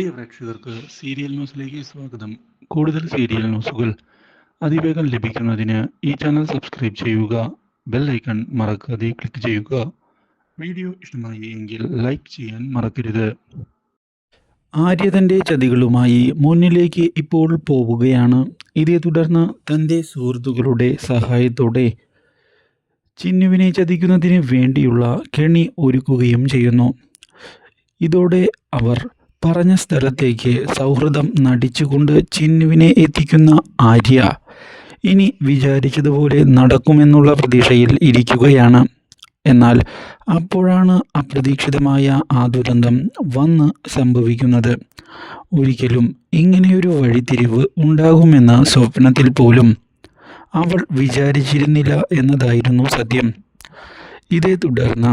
പ്രിയ പ്രേക്ഷകർക്ക് സീരിയൽ ന്യൂസിലേക്ക് സ്വാഗതം. കൂടുതൽ സീരിയൽ ന്യൂസുകൾ അതിവേഗം ലഭിക്കുന്നതിന് ഈ ചാനൽ സബ്സ്ക്രൈബ് ചെയ്യുക ബെൽ ഐക്കൺ മറക്കാതെ ക്ലിക്ക് ചെയ്യുക. വീഡിയോ ഇഷ്ടമായി എങ്കിൽ ലൈക്ക് ചെയ്യാൻ മറക്കരുത്. ആര്യതന്റെ ചതികളുമായി മുന്നിലേക്ക് ഇപ്പോൾ പോവുകയാണ്. ഇതേ തുടർന്ന് തന്റെ സുഹൃത്തുക്കളുടെ സഹായത്തോടെ ചിന്നുവിനെ ചതിക്കുന്നതിന് വേണ്ടിയുള്ള കെണി ഒരുക്കുകയും ചെയ്യുന്നു. ഇതോടെ അവർ പറഞ്ഞ സ്ഥലത്തേക്ക് സൗഹൃദം നടിച്ചുകൊണ്ട് ചിന്നുവിനെ എത്തിക്കുന്ന ആര്യ ഇനി വിചാരിച്ചതുപോലെ നടക്കുമെന്നുള്ള പ്രതീക്ഷയിൽ ഇരിക്കുകയാണ്. എന്നാൽ അപ്പോഴാണ് അപ്രതീക്ഷിതമായ ആ ദുരന്തം വന്ന് സംഭവിക്കുന്നത്. ഒരിക്കലും ഇങ്ങനെയൊരു വഴിത്തിരിവ് ഉണ്ടാകുമെന്ന സ്വപ്നത്തിൽ പോലും അവൾ വിചാരിച്ചിരുന്നില്ല എന്നതായിരുന്നു സത്യം. ഇതേ തുടർന്ന്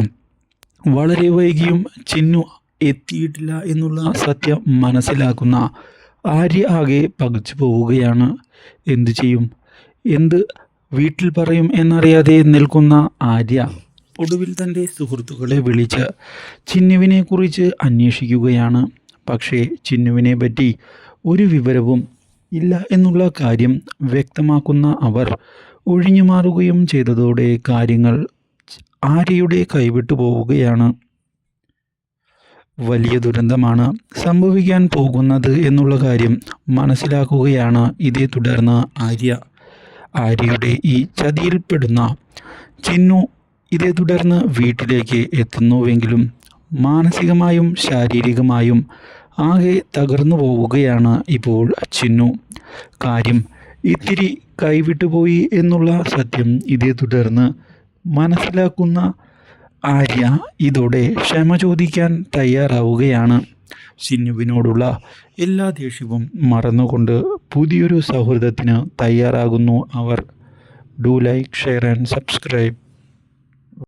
വളരെ വൈകിയും ചിന്നു എത്തിയിട്ടില്ല എന്നുള്ള സത്യം മനസ്സിലാക്കുന്ന ആര്യ ആകെ പകച്ചു പോവുകയാണ്. എന്തു ചെയ്യും? എന്ത് വീട്ടിൽ പറയും എന്നറിയാതെ നിൽക്കുന്ന ആര്യ ഒടുവിൽ തന്റെ സുഹൃത്തുക്കളെ വിളിച്ച് ചിന്നുവിനെ കുറിച്ച് അന്വേഷിക്കുകയാണ്. പക്ഷേ ചിന്നുവിനെ പറ്റി ഒരു വിവരവും ഇല്ല എന്നുള്ള കാര്യം വ്യക്തമാക്കുന്ന അവർ ഒഴിഞ്ഞു മാറുകയും ചെയ്തതോടെ കാര്യങ്ങൾ ആര്യയുടെ കൈവിട്ടു പോവുകയാണ്. വലിയ ദുരന്തമാണ് സംഭവിക്കാൻ പോകുന്നത് എന്നുള്ള കാര്യം മനസ്സിലാക്കുകയാണ് ഇതേ തുടർന്ന് ആര്യ. ആര്യയുടെ ഈ ചതിയിൽപ്പെടുന്ന ചിന്നു ഇതേ തുടർന്ന് വീട്ടിലേക്ക് എത്തുന്നുവെങ്കിലും മാനസികമായും ശാരീരികമായും ആകെ തകർന്നു പോവുകയാണ് ഇപ്പോൾ ചിന്നു. കാര്യം ഇത്തിരി കൈവിട്ടുപോയി എന്നുള്ള സത്യം ഇതേ തുടർന്ന് മനസ്സിലാക്കുന്ന ആര്യ ഇതോടെ ക്ഷമ ചോദിക്കാൻ തയ്യാറാവുകയാണ്. ചിന്നുവിനോടുള്ള എല്ലാ ദേഷ്യവും മറന്നുകൊണ്ട് പുതിയൊരു സൗഹൃദത്തിന് തയ്യാറാകുന്നു അവർ. Do like share and subscribe.